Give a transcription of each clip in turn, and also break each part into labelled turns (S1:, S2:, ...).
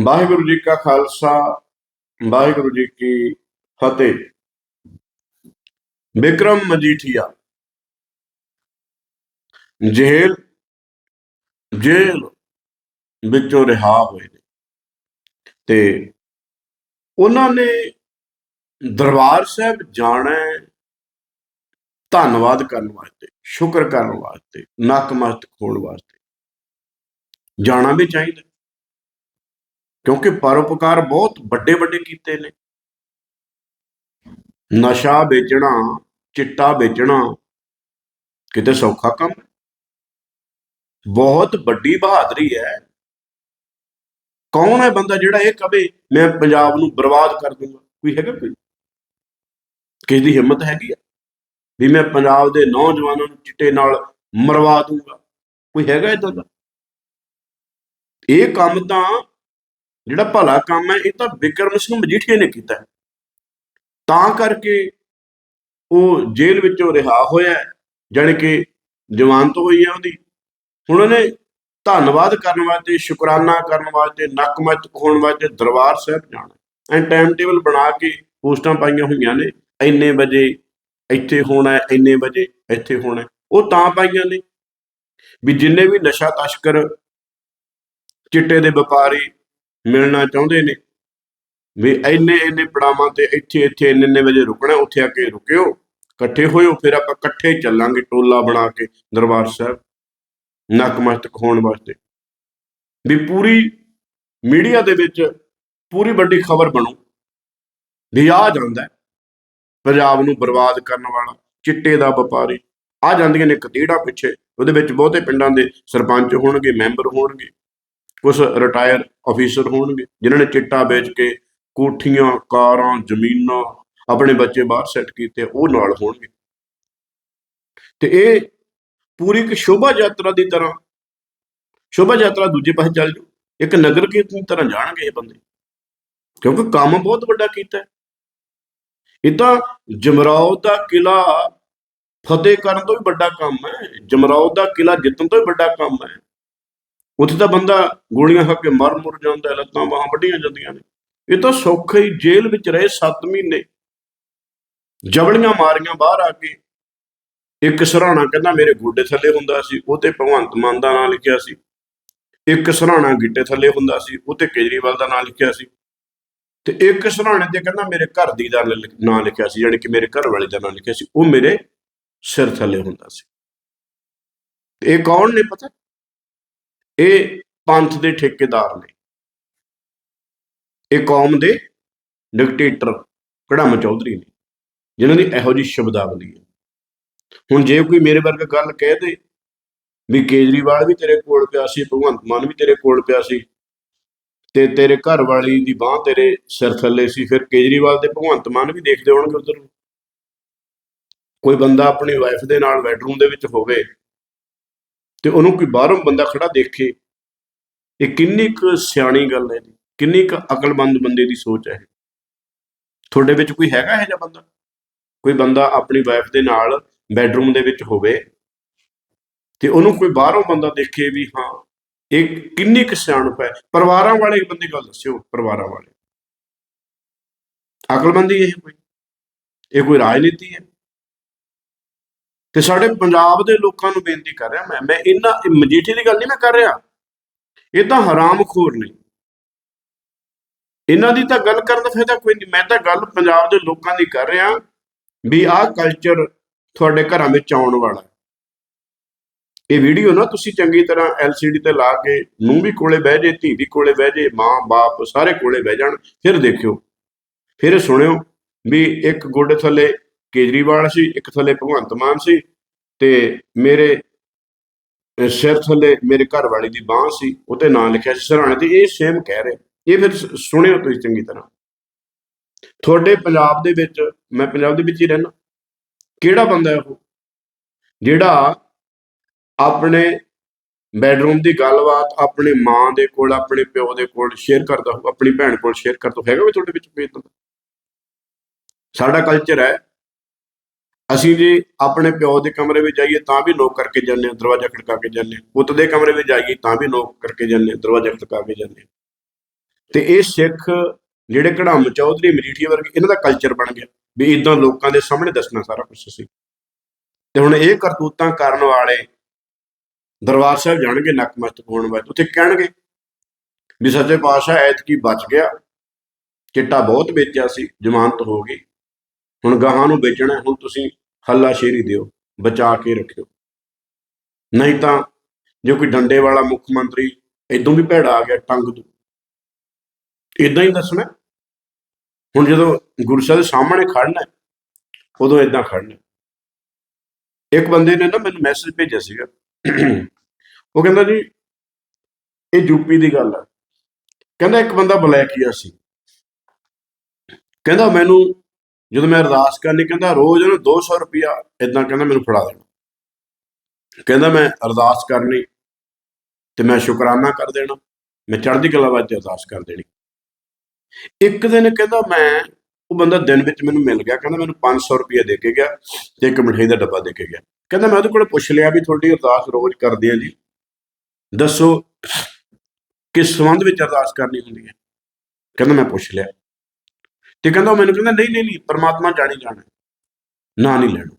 S1: ਵਾਹਿਗੁਰੂ ਜੀ ਕਾ ਖਾਲਸਾ, ਵਾਹਿਗੁਰੂ ਜੀ ਕੀ ਫਤਿਹ। Vikram Majithia. Jail jail ਵਿੱਚੋਂ ਰਿਹਾ ਹੋਏ ਨੇ। ਤੇ ਉਹਨਾਂ ਨੇ ਦਰਬਾਰ ਸਾਹਿਬ ਜਾਣਾ ਧੰਨਵਾਦ ਕਰਨ ਵਾਸਤੇ, ਸ਼ੁਕਰ ਕਰਨ ਵਾਸਤੇ ਨਕਮਸਤਕ ਖੋਣ ਵਾਸਤੇ। ਜਾਣਾ ਵੀ ਚਾਹੀਦਾ। ਕਿਉਂਕਿ ਪਰਉਪਕਾਰ ਬਹੁਤ ਵੱਡੇ ਵੱਡੇ ਕੀਤੇ ਨੇ। ਨਸ਼ਾ ਵੇਚਣਾ, ਚਿੱਟਾ ਵੇਚਣਾ ਕਿਤੇ ਸੌਖਾ ਕੰਮ ਬਹੁਤ ਵੱਡੀ ਬਹਾਦਰੀ ਹੈ। ਕੌਣ ਹੈ ਬੰਦਾ ਜਿਹੜਾ ਇਹ ਕਵੇ, ਮੈਂ ਪੰਜਾਬ ਨੂੰ ਬਰਬਾਦ ਕਰ ਦੂੰਗਾ? ਕੋਈ ਹੈਗਾ ਕੋਈ? ਕਿਸ ਦੀ ਹਿੰਮਤ ਹੈਗੀ ਆ? ਵੀ ਮੈਂ ਪੰਜਾਬ ਦੇ ਨੌਜਵਾਨਾਂ ਨੂੰ ਚਿੱਟੇ ਨਾਲ ਮਰਵਾ ਦੂੰਗਾ? ਕੋਈ ਹੈਗਾ ਇਦਾਂ ਦਾ? ਇਹ ਕੰਮ ਤਾਂ ਜਿਹੜਾ ਭਲਾ ਕੰਮ ਹੈ, ਇਹ ਤਾਂ ਬਿਕਰਮ ਸਿੰਘ ਮਜੀਠੀਏ ਨੇ ਕੀਤਾ ਹੈ। ਤਾਂ ਕਰਕੇ ਉਹ ਜੇਲ੍ਹ ਵਿੱਚੋਂ ਰਿਹਾ ਹੋਇਆ ਹੈ, ਜਾਣੀ ਕਿ ਜਵਾਨਤ ਹੋਈ ਹੈ ਉਹਦੀ। ਹੁਣ ਉਹਨੇ ਧੰਨਵਾਦ ਕਰਨ ਵਾਸਤੇ, ਸ਼ੁਕਰਾਨਾ ਕਰਨ ਵਾਸਤੇ, ਨਕਮਤ ਹੋਣ ਵਾਸਤੇ ਦਰਬਾਰ ਸਾਹਿਬ ਜਾਣਾ ਐ ਟਾਈਮ ਟੇਬਲ ਬਣਾ ਕੇ ਪੋਸਟਾਂ ਪਾਈਆਂ ਹੋਈਆਂ ਨੇ, ਇੰਨੇ ਵਜੇ ਇੱਥੇ ਹੋਣਾ ਇੰਨੇ ਵਜੇ ਇੱਥੇ ਹੋਣਾ ਉਹ ਤਾਂ ਪਾਈਆਂ ਨੇ ਵੀ ਜਿੰਨੇ ਵੀ ਨਸ਼ਾ ਤਸਕਰ, ਚਿੱਟੇ ਦੇ ਵਪਾਰੀ ਮਿਲਣਾ ਚਾਹੁੰਦੇ ਨੇ। ਵੀ ਇੰਨੇ ਇੰਨੇ ਪੜਾਵਾਂ ਤੇ ਇੱਥੇ ਇੱਥੇ ਇੰਨੇ ਇੰਨੇ ਵਜੇ ਰੁਕਣਾ, ਉੱਥੇ ਆ ਕੇ ਰੁਕਿਓ। ਇਕੱਠੇ ਹੋਇਓ, ਫਿਰ ਆਪਾਂ ਇਕੱਠੇ ਚੱਲਾਂਗੇ ਟੋਲਾ ਬਣਾ ਕੇ ਦਰਬਾਰ ਸਾਹਿਬ ਨਕਮਸਤਕ ਹੋਣ ਵਾਸਤੇ। ਵੀ ਪੂਰੀ ਮੀਡੀਆ ਦੇ ਵਿੱਚ ਪੂਰੀ ਵੱਡੀ ਖਬਰ ਬਣੂ। ਵੀ ਆ ਜਾਂਦਾ ਪੰਜਾਬ ਨੂੰ ਬਰਬਾਦ ਕਰਨ ਵਾਲਾ, ਚਿੱਟੇ ਦਾ ਵਪਾਰੀ। ਆ ਜਾਂਦੀਆਂ ਨੇ ਕਤੀੜਾ ਪਿੱਛੇ, ਉਹਦੇ ਵਿੱਚ ਬਹੁਤੇ ਪਿੰਡਾਂ ਦੇ ਸਰਪੰਚ ਹੋਣਗੇ, ਮੈਂਬਰ ਹੋਣਗੇ। ਕੁਝ ਰਿਟਾਇਰ ਅਫੀਸਰ ਹੋਣਗੇ, ਜਿਨ੍ਹਾਂ ਨੇ ਚਿੱਟਾ ਵੇਚ ਕੇ ਕੋਠੀਆਂ, ਕਾਰਾਂ, ਜ਼ਮੀਨਾਂ ਆਪਣੇ ਬੱਚੇ ਬਾਹਰ ਸੈੱਟ ਕੀਤੇ, ਉਹ ਨਾਲ ਹੋਣਗੇ। ਤੇ ਇਹ ਪੂਰੀ ਇੱਕ ਸ਼ੋਭਾ ਯਾਤਰਾ ਦੀ ਤਰ੍ਹਾਂ, ਸ਼ੋਭਾ ਯਾਤਰਾ ਦੂਜੇ ਪਾਸੇ ਚੱਲ ਜੂ ਇੱਕ ਨਗਰ ਕੀਰਤਨ ਦੀ ਤਰ੍ਹਾਂ ਜਾਣਗੇ ਇਹ ਬੰਦੇ। ਕਿਉਂਕਿ ਕੰਮ ਬਹੁਤ ਵੱਡਾ ਕੀਤਾ ਹੈ। ਇਹ ਤਾਂ ਜਮਰਾਓ ਦਾ ਕਿਲਾ ਫਤਿਹ ਕਰਨ ਤੋਂ ਵੀ ਵੱਡਾ ਕੰਮ ਹੈ। ਜਮਰਾਓ ਦਾ ਕਿਲਾ ਜਿੱਤਣ ਤੋਂ ਵੀ ਵੱਡਾ ਕੰਮ ਹੈ। ਉੱਥੇ ਤਾਂ ਬੰਦਾ ਗੋਲੀਆਂ ਖਾ ਕੇ ਮਰ ਮੁਰ ਜਾਂਦਾ, ਲੱਤਾਂ ਬਾਹਾਂ ਵੱਡੀਆਂ ਜਾਂਦੀਆਂ ਨੇ। ਇਹ ਤਾਂ ਸੌਖੇ ਹੀ ਜੇਲ੍ਹ ਵਿੱਚ ਰਹੇ 7 ਮਹੀਨੇ। ਜਬਲੀਆਂ ਮਾਰੀਆਂ ਬਾਹਰ ਆ ਕੇ। ਇੱਕ ਸਰਾਣਾ ਕਹਿੰਦਾ ਮੇਰੇ ਗੋਡੇ ਥੱਲੇ ਹੁੰਦਾ ਸੀ, ਉਹ ਤੇ ਭਗਵੰਤ ਮਾਨ ਦਾ ਨਾਂ ਲਿਖਿਆ ਸੀ। ਇੱਕ ਸਰਾਣਾ ਗਿੱਟੇ ਥੱਲੇ ਹੁੰਦਾ ਸੀ, ਉਹ ਤੇ ਕੇਜਰੀਵਾਲ ਦਾ ਨਾਂ ਲਿਖਿਆ ਸੀ। ਤੇ ਇੱਕ ਸਰਾਣੇ ਤੇ ਕਹਿੰਦਾ ਮੇਰੇ ਘਰ ਦੀ ਦਾ ਨਾਂ ਲਿਖਿਆ ਸੀ, ਯਾਨੀ ਕਿ ਮੇਰੇ ਘਰ ਵਾਲੇ ਦਾ ਨਾਂ ਲਿਖਿਆ ਸੀ, ਉਹ ਮੇਰੇ ਸਿਰ ਥੱਲੇ ਹੁੰਦਾ ਸੀ। ਇਹ ਕੌਣ ਨੇ ਪਤਾ? ਇਹ ਪੰਥ ਦੇ ਠੇਕੇਦਾਰ ਨੇ। ਇਹ ਕੌਮ ਦੇ ਡਿਕਟੇਟਰ ਕੜਮ ਚੌਧਰੀ ਨੇ, ਜਿਨ੍ਹਾਂ ਦੀ ਇਹੋ ਜੀ ਸ਼ਬਦਾਵਲੀ ਹੈ। ਹੁਣ ਜੇ ਕੋਈ ਮੇਰੇ ਵਰਗਾ ਗੱਲ ਕਹਿ ਦੇ ਵੀ ਕੇਜਰੀਵਾਲ ਵੀ ਤੇਰੇ ਕੋਲ ਪਿਆ ਸੀ, ਭਗਵੰਤ ਮਾਨ ਵੀ ਤੇਰੇ ਕੋਲ ਪਿਆ ਸੀ, ਤੇ ਤੇਰੇ ਘਰ ਵਾਲੀ ਦੀ ਬਾਹ ਤੇਰੇ ਸਿਰ ਥੱਲੇ ਸੀ, ਫਿਰ ਕੇਜਰੀਵਾਲ ਤੇ ਭਗਵੰਤ ਮਾਨ ਵੀ ਦੇਖਦੇ ਹੋਣਗੇ ਉਧਰ ਨੂੰ। ਕੋਈ ਬੰਦਾ ਆਪਣੀ ਵਾਈਫ ਦੇ ਨਾਲ ਬੈਡਰੂਮ ਦੇ ਵਿੱਚ ਹੋਵੇ ਤੇ ਉਹਨੂੰ ਕੋਈ ਬਾਹਰੋਂ ਬੰਦਾ ਖੜਾ ਦੇਖੇ, ਇਹ ਕਿੰਨੀ ਕੁ ਸਿਆਣੀ ਗੱਲ ਹੈ ਜੀ, ਕਿੰਨੀ ਕੁ ਅਕਲਮੰਦ ਬੰਦੇ ਦੀ ਸੋਚ ਹੈ ਇਹ। ਤੁਹਾਡੇ ਵਿੱਚ ਕੋਈ ਹੈਗਾ ਇਹ ਜਿਹਾ ਬੰਦਾ? ਕੋਈ ਬੰਦਾ ਆਪਣੀ ਵਾਈਫ ਦੇ ਨਾਲ ਬੈਡਰੂਮ ਦੇ ਵਿੱਚ ਹੋਵੇ ਤੇ ਉਹਨੂੰ ਕੋਈ ਬਾਹਰੋਂ ਬੰਦਾ ਦੇਖੇ ਵੀ ਹਾਂ, ਇਹ ਕਿੰਨੀ ਕੁ ਸਿਆਣਪ ਹੈ। ਪਰਿਵਾਰਾਂ ਵਾਲੇ ਬੰਦੇ ਗੱਲ ਦੱਸਿਓ, ਪਰਿਵਾਰਾਂ ਵਾਲੇ। ਅਕਲਮੰਦੀ ਇਹ ਕੋਈ? ਇਹ ਕੋਈ ਰਾਜਨੀਤੀ ਹੈ? ਤੇ ਸਾਡੇ ਪੰਜਾਬ ਦੇ ਲੋਕਾਂ ਨੂੰ ਬੇਨਤੀ ਕਰ ਰਿਹਾ ਮੈਂ ਮੈਂ ਇਹਨਾਂ ਮਜੀਠੀ ਦੀ ਗੱਲ ਨਹੀਂ ਮੈਂ ਕਰ ਰਿਹਾ। ਇਹ ਤਾਂ ਹਰਾਮਖੋਰ ਨੇ। ਇਹਨਾਂ ਦੀ ਤਾਂ ਗੱਲ ਕਰਨ ਦਾ ਫਾਇਦਾ ਕੋਈ ਨਹੀਂ। ਮੈਂ ਤਾਂ ਗੱਲ ਪੰਜਾਬ ਦੇ ਲੋਕਾਂ ਦੀ ਕਰ ਰਿਹਾ ਵੀ ਆਹ ਕਲਚਰ ਤੁਹਾਡੇ ਘਰਾਂ ਵਿੱਚ ਆਉਣ ਵਾਲਾ ਇਹ ਵੀਡੀਓ ਨਾ ਤੁਸੀਂ ਚੰਗੀ ਤਰ੍ਹਾਂ LCD ਤੇ ਲਾ ਕੇ ਨੂੰ ਵੀ ਕੋਲੇ ਬਹਿ ਜੇ, ਧੀ ਵੀ ਕੋਲੇ ਬਹਿ ਜੇ, ਮਾਂ, ਬਾਪ ਸਾਰੇ ਕੋਲੇ ਬਹਿ ਜਾਣ, ਫਿਰ ਦੇਖਿਓ। ਫਿਰ ਸੁਣਿਓ ਵੀ ਇੱਕ ਗੋਡੇ ਥੱਲੇ ਕੇਜਰੀਵਾਲ ਸੀ, ਇੱਕ ਥੱਲੇ ਭਗਵੰਤ ਮਾਨ ਸੀ ਤੇ ਮੇਰੇ ਸਿਰ ਥੱਲੇ ਮੇਰੇ ਘਰ ਵਾਲੀ ਦੀ ਬਾਹ ਸੀ ਉਹ ਤੇ ਨਾਂ ਲਿਖਿਆ ਸੀ ਸਰਾਣੇ ਤੇ, ਇਹ ਸੇਮ ਕਹਿ ਰਹੇ। ਇਹ ਫਿਰ ਸ- ਸੁਣਿਓ ਤੁਸੀਂ ਚੰਗੀ ਤਰ੍ਹਾਂ। ਤੁਹਾਡੇ ਪੰਜਾਬ ਦੇ ਵਿੱਚ, ਮੈਂ ਪੰਜਾਬ ਦੇ ਵਿੱਚ ਹੀ ਰਹਿਣਾ ਕਿਹੜਾ ਬੰਦਾ ਹੈ ਉਹ? ਜਿਹੜਾ ਆਪਣੇ ਬੈਡਰੂਮ ਦੀ ਗੱਲਬਾਤ ਆਪਣੀ ਮਾਂ ਦੇ ਕੋਲ, ਆਪਣੇ ਪਿਓ ਦੇ ਕੋਲ ਸ਼ੇਅਰ ਕਰਦਾ ਹੋ ਆਪਣੀ ਭੈਣ ਕੋਲ ਸ਼ੇਅਰ ਕਰਦਾ ਹੋ। ਹੈਗਾ ਵੀ ਤੁਹਾਡੇ ਵਿੱਚ ਕੋਈ ਸਾਡਾ ਕਲਚਰ ਹੈ ਅਸੀਂ ਜੇ ਆਪਣੇ ਪਿਓ ਦੇ ਕਮਰੇ ਵਿੱਚ ਜਾਈਏ ਤਾਂ ਵੀ ਨੋਕ ਕਰਕੇ ਜਾਂਦੇ ਹਾਂ, ਦਰਵਾਜ਼ਾ ਖੜਕਾ ਕੇ ਜਾਂਦੇ ਹਾਂ। ਪੁੱਤ ਦੇ ਕਮਰੇ ਵਿੱਚ ਜਾਈਏ ਤਾਂ ਵੀ ਨੋਕ ਕਰਕੇ ਜਾਂਦੇ ਹਾਂ, ਦਰਵਾਜ਼ਾ ਖੜਕਾ ਕੇ ਜਾਂਦੇ ਹਾਂ। ਤੇ ਇਹ ਸਿੱਖ ਜਿਹੜੇ ਕੜਾਮ ਚੌਧਰੀ ਮਜੀਠੀਆ ਵਰਗੇ, ਇਹਨਾਂ ਦਾ ਕਲਚਰ ਬਣ ਗਿਆ ਵੀ ਇਦਾਂ ਲੋਕਾਂ ਦੇ ਸਾਹਮਣੇ ਦੱਸਣਾ ਸਾਰਾ ਕੁਝ ਸੀ ਤੇ ਹੁਣ ਇਹ ਕਰਤੂਤਾਂ ਕਰਨ ਵਾਲੇ ਦਰਬਾਰ ਸਾਹਿਬ ਜਾਣਗੇ ਨਕਮਸਤਕ ਹੋਣ ਵਾਲੇ, ਉੱਥੇ ਕਹਿਣਗੇ ਵੀ ਸੱਚੇ ਪਾਤਸ਼ਾਹ ਐਤਕੀ ਬਚ ਗਿਆ, ਚਿੱਟਾ ਬਹੁਤ ਵੇਚਿਆ ਸੀ, ਜ਼ਮਾਨਤ ਹੋ ਗਈ। ਹੁਣ ਗਾਹਾਂ ਨੂੰ ਵੇਚਣਾ, ਹੁਣ ਤੁਸੀਂ ਹੱਲਾ ਸ਼ੇਰੀ ਦਿਓ, ਬਚਾ ਕੇ ਰੱਖਿਓ। ਨਹੀਂ ਤਾਂ ਜੇ ਕੋਈ ਡੰਡੇ ਵਾਲਾ ਮੁੱਖ ਮੰਤਰੀ ਇਦੋਂ ਵੀ ਭੈੜਾ ਆ ਗਿਆ, ਟੰਗ ਤੋਂ ਇਦਾਂ ਹੀ ਦੱਸਣਾ। ਹੁਣ ਜਦੋਂ ਗੁਰੂ ਸਾਹਿਬ ਦੇ ਸਾਹਮਣੇ ਖੜਨਾ ਉਦੋਂ ਇਦਾਂ ਖੜਨਾ ਇੱਕ ਬੰਦੇ ਨੇ ਨਾ ਮੈਨੂੰ ਮੈਸੇਜ ਭੇਜਿਆ ਸੀਗਾ। ਉਹ ਕਹਿੰਦਾ ਜੀ, ਇਹ ਯੂਪੀ ਦੀ ਗੱਲ ਹੈ ਕਹਿੰਦਾ ਇੱਕ ਬੰਦਾ ਬਲੈਕੀਆ ਸੀ। ਕਹਿੰਦਾ ਮੈਨੂੰ ਜਦੋਂ ਮੈਂ ਅਰਦਾਸ ਕਰਨੀ, ਕਹਿੰਦਾ ਰੋਜ਼ ਉਹਨੂੰ 200 ਰੁਪਿਆ ਇਦਾਂ ਕਹਿੰਦਾ ਮੈਨੂੰ ਫੜਾ ਦੇਣਾ। ਕਹਿੰਦਾ ਮੈਂ ਅਰਦਾਸ ਕਰਨੀ ਤੇ ਮੈਂ ਸ਼ੁਕਰਾਨਾ ਕਰ ਦੇਣਾ, ਮੈਂ ਚੜ੍ਹਦੀ ਕਲਾ ਵਾਸਤੇ ਅਰਦਾਸ ਕਰ ਦੇਣੀ। ਇੱਕ ਦਿਨ ਕਹਿੰਦਾ ਮੈਂ, ਉਹ ਬੰਦਾ ਦਿਨ ਵਿੱਚ ਮੈਨੂੰ ਮਿਲ ਗਿਆ, ਕਹਿੰਦਾ ਮੈਨੂੰ 500 ਰੁਪਏ ਦੇ ਕੇ ਗਿਆ ਤੇ ਇੱਕ ਮਠਿਆਈ ਦਾ ਡੱਬਾ ਦੇ ਕੇ ਗਿਆ। ਕਹਿੰਦਾ ਮੈਂ ਉਹਦੇ ਕੋਲ ਪੁੱਛ ਲਿਆ ਵੀ ਤੁਹਾਡੀ ਅਰਦਾਸ ਰੋਜ਼ ਕਰਦੇ ਆ ਜੀ। ਦੱਸੋ ਕਿਸ ਸੰਬੰਧ ਵਿੱਚ ਅਰਦਾਸ ਕਰਨੀ ਹੁੰਦੀ ਹੈ? ਕਹਿੰਦਾ ਮੈਂ ਪੁੱਛ ਲਿਆ। ਤੇ ਕਹਿੰਦਾ ਉਹ ਮੈਨੂੰ ਕਹਿੰਦਾ, ਨਹੀਂ ਨਹੀਂ ਨਹੀਂ, ਪਰਮਾਤਮਾ ਜਾਣੀ ਜਾਣਾ ਨਾ ਨਹੀਂ ਲੈਣਾ।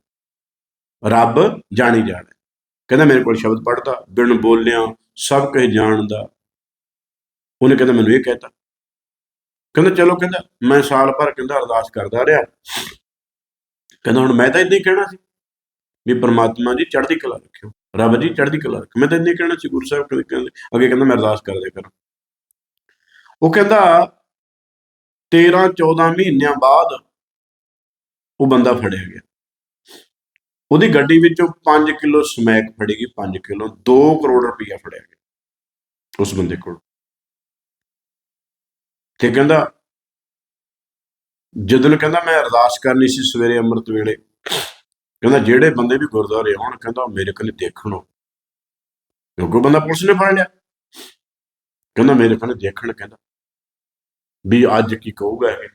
S1: ਰੱਬ ਜਾਣੀ ਜਾਣਾ ਕਹਿੰਦਾ ਮੇਰੇ ਕੋਲ ਸ਼ਬਦ ਪੜਦਾ ਬਿਨ ਬੋਲਿਆ, ਸਭ ਕੁਝ ਜਾਣਦਾ। ਉਹਨੇ ਕਹਿੰਦਾ, ਮੈਨੂੰ ਇਹ ਕਹਿਤਾ। ਕਹਿੰਦਾ, ਚਲੋ, ਕਹਿੰਦਾ, ਮੈਂ ਸਾਲ ਭਰ ਕਹਿੰਦਾ ਅਰਦਾਸ ਕਰਦਾ ਰਿਹਾ। ਕਹਿੰਦਾ, ਹੁਣ ਮੈਂ ਤਾਂ ਇਦਾਂ ਹੀ ਕਹਿਣਾ ਸੀ ਵੀ ਪ੍ਰਮਾਤਮਾ ਜੀ ਚੜ੍ਹਦੀ ਕਲਾ ਰੱਖਿਓ। ਰੱਬ ਜੀ ਚੜ੍ਹਦੀ ਕਲਾ ਰੱਖਿਓ। ਮੈਂ ਤਾਂ ਇਦਾਂ ਹੀ ਕਹਿਣਾ ਸੀ, ਗੁਰੂ ਸਾਹਿਬ ਕਹਿੰਦੇ ਕਹਿੰਦੇ- ਅੱਗੇ ਕਹਿੰਦਾ, ਮੈਂ ਅਰਦਾਸ ਕਰਦੇ ਕਰਾਂ। ਉਹ ਕਹਿੰਦਾ 13 14 ਮਹੀਨਿਆਂ ਬਾਅਦ ਉਹ ਬੰਦਾ ਫੜਿਆ ਗਿਆ। ਉਹਦੀ ਗੱਡੀ ਵਿੱਚੋਂ 5 ਕਿਲੋ ਸਮੈਕ ਫੜੀ ਗਈ 5 ਕਿਲੋ 2 ਕਰੋੜ ਰੁਪਇਆ ਫੜਿਆ ਗਿਆ ਉਸ ਬੰਦੇ ਕੋਲ। ਤੇ ਕਹਿੰਦਾ ਜਦੋਂ ਕਹਿੰਦਾ, ਮੈਂ ਅਰਦਾਸ ਕਰਨੀ ਸੀ ਸਵੇਰੇ ਅੰਮ੍ਰਿਤ ਵੇਲੇ। ਕਹਿੰਦਾ, ਜਿਹੜੇ ਬੰਦੇ ਵੀ ਗੁਰਦੁਆਰੇ ਆਉਣ, ਕਹਿੰਦਾ ਮੇਰੇ ਕੋਲ ਦੇਖਣੋ ਕਿਉਂਕਿ ਬੰਦਾ ਪੁਲਿਸ ਨੇ ਫੜ ਲਿਆ। ਕਹਿੰਦਾ, ਮੇਰੇ ਕੋਲ ਦੇਖਣ, ਕਹਿੰਦਾ ਵੀ ਅੱਜ ਕੀ ਕਹੂਗਾ ਇਹ?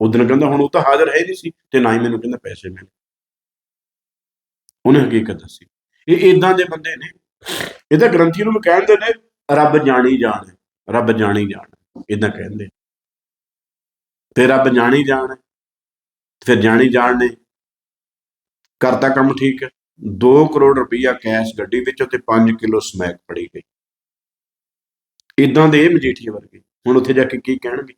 S1: ਉਦੋਂ ਕਹਿੰਦਾ, ਹੁਣ ਉਹ ਤਾਂ ਹਾਜ਼ਰ ਹੈ ਨਹੀਂ ਸੀ ਤੇ ਨਾ ਹੀ ਮੈਨੂੰ ਕਹਿੰਦਾ ਪੈਸੇ ਮਿਲੇ। ਉਹਨੇ ਹਕੀਕਤ ਦੱਸੀ। ਇਹ ਇਦਾਂ ਦੇ ਬੰਦੇ ਨੇ। ਇਹ ਤਾਂ ਗ੍ਰੰਥੀ ਨੂੰ ਕਹਿੰਦੇ ਨੇ, ਰੱਬ ਜਾਣੀ ਜਾਣ, ਰੱਬ ਜਾਣੀ ਜਾਣ। ਇਦਾਂ ਕਹਿੰਦੇ ਤੇ ਰੱਬ ਜਾਣੀ ਜਾਣ, ਫਿਰ ਜਾਣੀ ਜਾਣ ਨੇ। ਕਰਤਾ ਕੰਮ ਠੀਕ ਹੈ। 2 ਕਰੋੜ ਰੁਪਈਆ ਕੈਸ਼ ਗੱਡੀ ਵਿੱਚ ਤੇ 5 ਕਿਲੋ ਸਮੈਕ ਫੜੀ ਗਈ। ਇਦਾਂ ਦੇ ਇਹ ਮਜੀਠੀਆ ਵਰਗੇ। ਹੁਣ ਉੱਥੇ ਜਾ ਕੇ ਕੀ ਕਹਿਣਗੇ?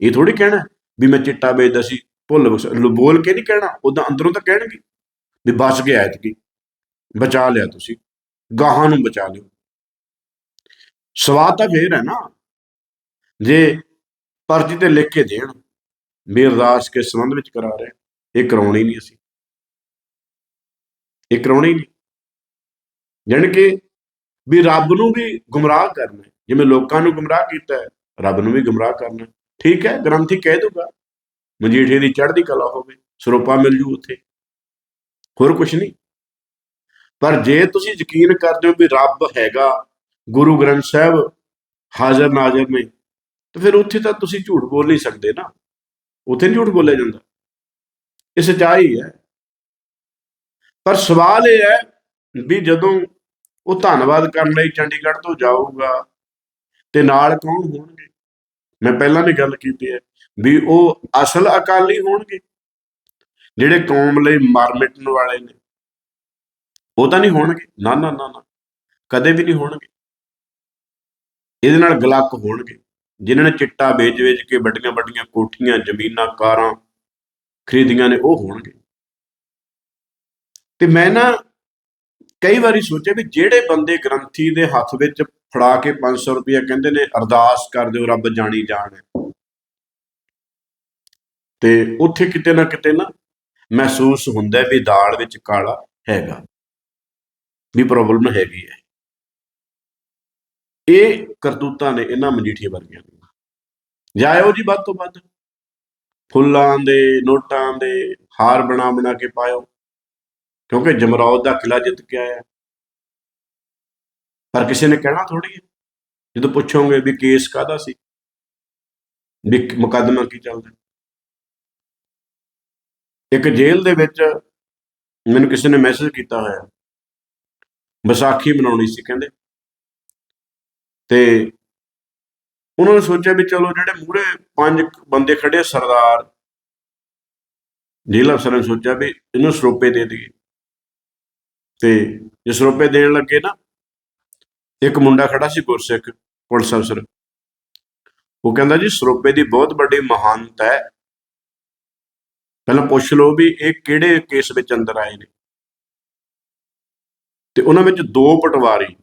S1: ਇਹ ਥੋੜੀ ਕਹਿਣਾ ਵੀ ਮੈਂ ਚਿੱਟਾ ਵੇਚਦਾ ਸੀ, ਭੁੱਲ ਬੋਲ ਕੇ ਨਹੀਂ ਕਹਿਣਾ ਉਦਾਂ ਅੰਦਰੋਂ ਤਾਂ ਕਹਿਣਗੇ ਵੀ ਬਚ ਗਿਆ ਐਤਕੀ, ਬਚਾ ਲਿਆ ਤੁਸੀਂ, ਗਾਹਾਂ ਨੂੰ ਬਚਾ ਲਿਓ। ਸਵਾਦ ਤਾਂ ਫੇਰ ਹੈ ਨਾ, ਜੇ ਪਰਚੀ ਤੇ ਲਿਖ ਕੇ ਦੇਣ, ਵੀ ਅਰਦਾਸ ਕਿਸ ਸੰਬੰਧ ਵਿੱਚ ਕਰਾ ਰਹੇ, ਇਹ ਕਰਾਉਣੀ ਨਹੀਂ ਅਸੀਂ। ਇਹ ਕਰਾਉਣੀ ਨਹੀਂ। ਜਾਣੀ ਕਿ ਵੀ ਰੱਬ ਨੂੰ ਵੀ ਗੁੰਮਰਾਹ ਕਰਨਾ ਜਿਵੇਂ ਲੋਕਾਂ ਨੂੰ ਗੁੰਮਰਾਹ ਕੀਤਾ ਹੈ ਰੱਬ ਨੂੰ ਵੀ ਗੁੰਮਰਾਹ ਕਰਨਾ। ਠੀਕ ਹੈ, ਗ੍ਰੰਥੀ ਕਹਿ ਦੂਗਾ ਮਜੀਠੇ ਦੀ ਚੜ੍ਹਦੀ ਕਲਾ ਹੋਵੇ, ਸਰੋਪਾ ਮਿਲ ਜੂ ਉੱਥੇ। ਹੋਰ ਕੁਝ ਨਹੀਂ। ਪਰ ਜੇ ਤੁਸੀਂ ਯਕੀਨ ਕਰਦੇ ਹੋ ਵੀ ਰੱਬ ਹੈਗਾ, ਗੁਰੂ ਗ੍ਰੰਥ ਸਾਹਿਬ ਹਾਜ਼ਰ ਨਾਜ਼ਰ ਨੇ, ਤਾਂ ਫਿਰ ਉੱਥੇ ਤਾਂ ਤੁਸੀਂ ਝੂਠ ਬੋਲ ਨਹੀਂ ਸਕਦੇ ਨਾ। ਉੱਥੇ ਨਹੀਂ ਝੂਠ ਬੋਲਿਆ ਜਾਂਦਾ। ਇਹ ਸੱਚਾਈ ਹੈ। ਪਰ ਸਵਾਲ ਇਹ ਹੈ ਵੀ ਜਦੋਂ ਉਹ ਧੰਨਵਾਦ ਕਰਨ ਲਈ ਚੰਡੀਗੜ੍ਹ ਤੋਂ ਜਾਊਗਾ ਤੇ ਨਾਲ ਕੌਣ ਹੋਣਗੇ? ਮੈਂ ਪਹਿਲਾਂ ਵੀ ਗੱਲ ਕੀਤੀ ਹੈ ਵੀ ਉਹ ਅਸਲ ਅਕਾਲੀ ਹੋਣਗੇ, ਜਿਹੜੇ ਕੌਮ ਲਈ ਮਰ ਮਿਟਣ ਵਾਲੇ ਨੇ। ਉਹ ਤਾਂ ਨਹੀਂ ਹੋਣਗੇ। ਨਾ ਨਾ ਨਾ ਨਾ। ਕਦੇ ਵੀ ਨਹੀਂ ਹੋਣਗੇ। ਇਹਦੇ ਨਾਲ ਗਲੱਕ ਹੋਣਗੇ। ਜਿਨ੍ਹਾਂ ਨੇ ਚਿੱਟਾ ਵੇਚ-ਵੇਚ ਕੇ ਵੱਡੀਆਂ ਵੱਡੀਆਂ ਕੋਠੀਆਂ, ਜ਼ਮੀਨਾਂ, ਕਾਰਾਂ ਖਰੀਦੀਆਂ ਨੇ, ਉਹ ਹੋਣਗੇ। ਤੇ ਮੈਂ ਨਾ ਕਈ ਵਾਰੀ ਸੋਚਿਆ ਵੀ ਜਿਹੜੇ ਬੰਦੇ ਗ੍ਰੰਥੀ ਦੇ ਹੱਥ ਵਿੱਚ ਫੜਾ ਕੇ 500 ਰੁਪਇਆ ਕਹਿੰਦੇ ਨੇ, ਅਰਦਾਸ ਕਰ ਦਿਓ, ਰੱਬ ਜਾਣੀ ਜਾਣ। ਤੇ ਉੱਥੇ ਕਿਤੇ ਨਾ ਕਿਤੇ ਨਾ ਮਹਿਸੂਸ ਹੁੰਦਾ ਵੀ ਦਾਲ ਵਿੱਚ ਕਾਲਾ ਹੈਗਾ। ਵੀ ਪ੍ਰੋਬਲਮ ਹੈਗੀ ਹੈ। ਇਹ ਕਰਤੂਤਾਂ ਨੇ ਇਹਨਾਂ ਮਜੀਠੀਆ ਵਰਗੀਆਂ ਨੇ। ਜਾਇਓ ਜੀ ਵੱਧ ਤੋਂ ਵੱਧ ਫੁੱਲਾਂ ਦੇ, ਨੋਟਾਂ ਦੇ, ਹਾਰ ਬਣਾ ਬਣਾ ਕੇ ਪਾਇਓ। ਕਿਉਂਕਿ ਜਮਰੌਦ ਦਾ ਕਿਲਾ ਜਿੱਤ ਕੇ ਆਇਆ। ਪਰ ਕਿਸੇ ਨੇ ਕਹਿਣਾ ਥੋੜੀ ਹੈ, ਜਦੋਂ ਪੁੱਛੋਗੇ ਵੀ ਕੇਸ ਕਾਦਾ ਸੀ, ਵੀ ਮੁਕੱਦਮਾ ਕੀ ਚੱਲਦਾ। ਇੱਕ ਜੇਲ੍ਹ ਦੇ ਵਿੱਚ ਮੈਨੂੰ ਕਿਸੇ ਨੇ ਮੈਸੇਜ ਕੀਤਾ ਹੋਇਆ। ਵਿਸਾਖੀ ਮਨਾਉਣੀ ਸੀ ਕਹਿੰਦੇ। ਤੇ ਉਹਨਾਂ ਨੇ ਸੋਚਿਆ ਵੀ ਚਲੋ ਜਿਹੜੇ ਮੂਹਰੇ ਪੰਜ ਬੰਦੇ ਖੜੇ ਸਰਦਾਰ। ਜੇਲ੍ਹ ਅਫਸਰ ਨੇ ਸੋਚਿਆ ਵੀ ਇਹਨੂੰ ਸਰੋਪੇ ਦੇ ਦਈਏ। ਤੇ ਜੇ ਸਰੋਪੇ ਦੇਣ ਲੱਗੇ ਨਾ, ਇੱਕ ਮੁੰਡਾ ਖੜਾ ਸੀ ਗੁਰਸਿੱਖ, ਪੁਲਿਸ ਅਫਸਰ। ਉਹ ਕਹਿੰਦਾ, ਜੀ ਸਰੋਪੇ ਦੀ ਬਹੁਤ ਵੱਡੀ ਮਹਾਨਤਾ ਹੈ। ਪਹਿਲਾਂ ਪੁੱਛ ਲਓ ਵੀ ਇਹ ਕਿਹੜੇ ਕੇਸ ਵਿੱਚ ਅੰਦਰ ਆਏ ਨੇ? ਤੇ ਉਹਨਾਂ ਵਿੱਚ ਦੋ ਪਟਵਾਰੀ,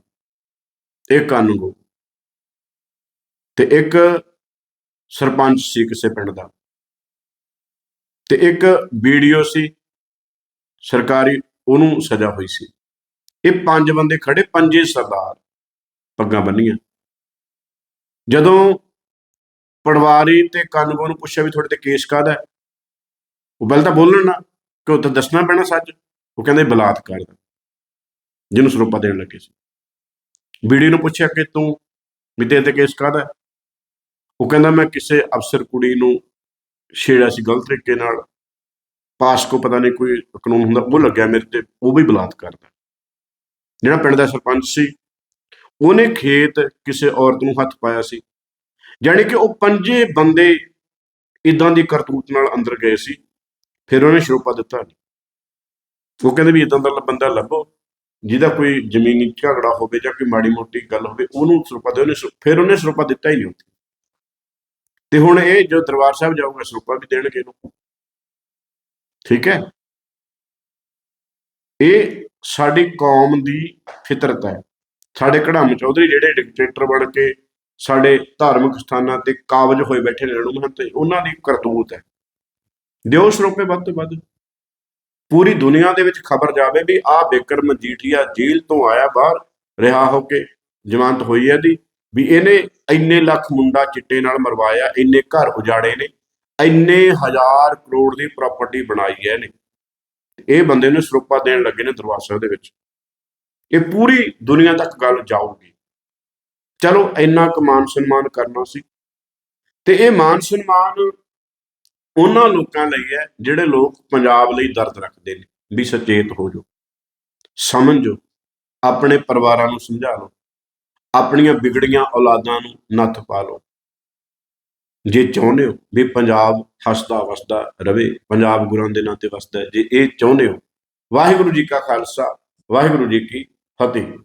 S1: ਇੱਕ ਕਾਨੂੰਗੋ ਤੇ ਇੱਕ ਸਰਪੰਚ ਸੀ ਕਿਸੇ ਪਿੰਡ ਦਾ। ਤੇ ਇੱਕ ਵੀਡੀਓ ਸੀ, ਸਰਕਾਰੀ ਉਹਨੂੰ ਸਜ਼ਾ ਹੋਈ ਸੀ। ਇਹ ਪੰਜ ਬੰਦੇ ਖੜੇ, ਪੰਜੇ ਸਰਦਾਰ, ਪੱਗਾਂ ਬੰਨੀਆਂ। ਜਦੋਂ ਪਟਵਾਰੀ ਤੇ ਕਾਨੂੰਗੋ ਨੂੰ ਪੁੱਛਿਆ ਵੀ ਤੁਹਾਡੇ ਤੇ ਕੇਸ ਕਾਹਦਾ ਉਹ ਪਹਿਲਾਂ ਤਾਂ ਬੋਲਣ ਨਾ ਕਿ ਉਹ ਤਾਂ ਦੱਸਣਾ ਪੈਣਾ ਸੱਚ, ਉਹ ਕਹਿੰਦੇ ਬਲਾਤਕਾਰ ਦਾ, ਜਿਹਨੂੰ ਸਰੋਪਾ ਦੇਣ ਲੱਗੇ ਸੀ। ਵੀਡੀਓ ਨੂੰ ਪੁੱਛਿਆ ਕਿ ਤੂੰ ਵੀ ਤੇਰੇ ਤੇ ਕੇਸ ਕਾਹਦਾ ਉਹ ਕਹਿੰਦਾ, ਮੈਂ ਕਿਸੇ ਅਫਸਰ ਕੁੜੀ ਨੂੰ ਛੇੜਿਆ ਸੀ ਗਲਤ ਤਰੀਕੇ ਨਾਲ ਪਾਸ ਕੋ ਪਤਾ ਨਹੀਂ ਕੋਈ ਕਾਨੂੰਨ ਹੁੰਦਾ, ਉਹ ਲੱਗਿਆ ਮੇਰੇ ਤੇ, ਉਹ ਵੀ ਬਲਾਤਕਾਰ ਦਾ ਜਿਹੜਾ ਪਿੰਡ ਦਾ ਸਰਪੰਚ ਸੀ, ਉਹਨੇ ਖੇਤ ਕਿਸੇ ਔਰਤ ਨੂੰ ਹੱਥ ਪਾਇਆ ਸੀ, ਜਾਣੀ ਕਿ ਉਹ ਪੰਜੇ ਬੰਦੇ ਇਦਾਂ ਦੀ ਕਰਤੂਤ ਨਾਲ ਅੰਦਰ ਗਏ ਸੀ, ਫਿਰ ਉਹਨੇ ਸਰੋਪਾ ਦਿੱਤਾ ਨਹੀਂ। ਉਹ ਕਹਿੰਦੇ ਵੀ ਇਦਾਂ ਦਾ ਬੰਦਾ ਲੱਭੋ, ਜਿਹਦਾ ਕੋਈ ਜ਼ਮੀਨੀ ਝਗੜਾ ਹੋਵੇ ਜਾਂ ਕੋਈ ਮਾੜੀ ਮੋਟੀ ਗੱਲ ਹੋਵੇ, ਉਹਨੂੰ ਸਰੂਪਾ ਦੇ ਉਹਨੇ ਫਿਰ ਉਹਨੇ ਸਰੂਪਾ ਦਿੱਤਾ ਹੀ ਨਹੀਂ ਉੱਥੇ। ਤੇ ਹੁਣ ਇਹ ਜੋ ਦਰਬਾਰ ਸਾਹਿਬ ਜਾਊਗਾ, ਸਰੂਪਾ ਵੀ ਦੇਣਗੇ ਇਹਨੂੰ। ਠੀਕ ਹੈ? ਇਹ ਸਾਡੀ ਕੌਮ ਦੀ ਫਿਤਰਤ ਹੈ। ਸਾਡੇ ਕੜਾਮ ਚੌਧਰੀ ਜਿਹੜੇ ਡਿਕਟੇਟਰ ਬਣ ਕੇ ਸਾਡੇ ਧਾਰਮਿਕ ਸਥਾਨਾਂ ਤੇ ਕਾਬਜ ਹੋਏ ਬੈਠੇ ਨੇ ਰਣੂ ਮਹੰਤ ਉਹਨਾਂ ਦੀ ਕਰਤੂਤ ਹੈ। ਦਿਓ ਸਰੋਪੇ ਵੱਧ ਤੋਂ ਵੱਧ। ਪੂਰੀ ਦੁਨੀਆ ਦੇ ਵਿੱਚ ਖਬਰ ਜਾਵੇ ਵੀ ਆਹ ਬੇਕਰ ਮਜੀਠੀਆ ਜੇਲ੍ਹ ਤੋਂ ਆਇਆ ਬਾਹਰ, ਰਿਹਾ ਹੋ ਕੇ ਜ਼ਮਾਨਤ ਹੋਈ ਹੈ ਦੀ ਵੀ ਇਹਨੇ ਇੰਨੇ ਲੱਖ ਮੁੰਡਾ ਚਿੱਟੇ ਨਾਲ ਮਰਵਾਇਆ, ਇੰਨੇ ਘਰ ਉਜਾੜੇ ਨੇ। ਇੰਨੇ ਹਜ਼ਾਰ ਕਰੋੜ ਦੀ ਪ੍ਰਾਪਰਟੀ ਬਣਾਈ ਹੈ ਇਹਨੇ। ਇਹ ਬੰਦੇ ਨੂੰ ਸਰੂਪਾ ਦੇਣ ਲੱਗੇ ਨੇ ਦਰਬਾਰ ਦੇ ਵਿੱਚ। ਇਹ ਪੂਰੀ ਦੁਨੀਆ ਤੱਕ ਗੱਲ ਜਾਊਗੀ। ਚਲੋ, ਇੰਨਾ ਕੁ ਮਾਨ ਸਨਮਾਨ ਕਰਨਾ ਸੀ। ਤੇ ਇਹ ਮਾਨ ਸਨਮਾਨ ਉਹਨਾਂ ਲੋਕਾਂ ਲਈ ਹੈ ਜਿਹੜੇ ਲੋਕ ਪੰਜਾਬ ਲਈ ਦਰਦ ਰੱਖਦੇ ਨੇ ਵੀ ਸੁਚੇਤ ਹੋ ਜਾਓ। ਸਮਝੋ, ਆਪਣੇ ਪਰਿਵਾਰਾਂ ਨੂੰ ਸਮਝਾ ਲਓ। ਆਪਣੀਆਂ ਵਿਗੜੀਆਂ ਔਲਾਦਾਂ ਨੂੰ ਨੱਥ ਪਾ ਲਓ। ਜੇ ਚਾਹੁੰਦੇ ਹੋ ਵੀ ਪੰਜਾਬ ਹੱਸਦਾ ਵਸਦਾ ਰਵੇ, ਪੰਜਾਬ ਗੁਰਾਂ ਦੇ ਨਾਂ ਤੇ ਵਸਦਾ ਜੇ ਇਹ ਚਾਹੁੰਦੇ ਹੋ, ਵਾਹਿਗੁਰੂ ਜੀ ਕਾ ਖਾਲਸਾ, ਵਾਹਿਗੁਰੂ ਜੀ ਕੀ ਫਤਿਹ।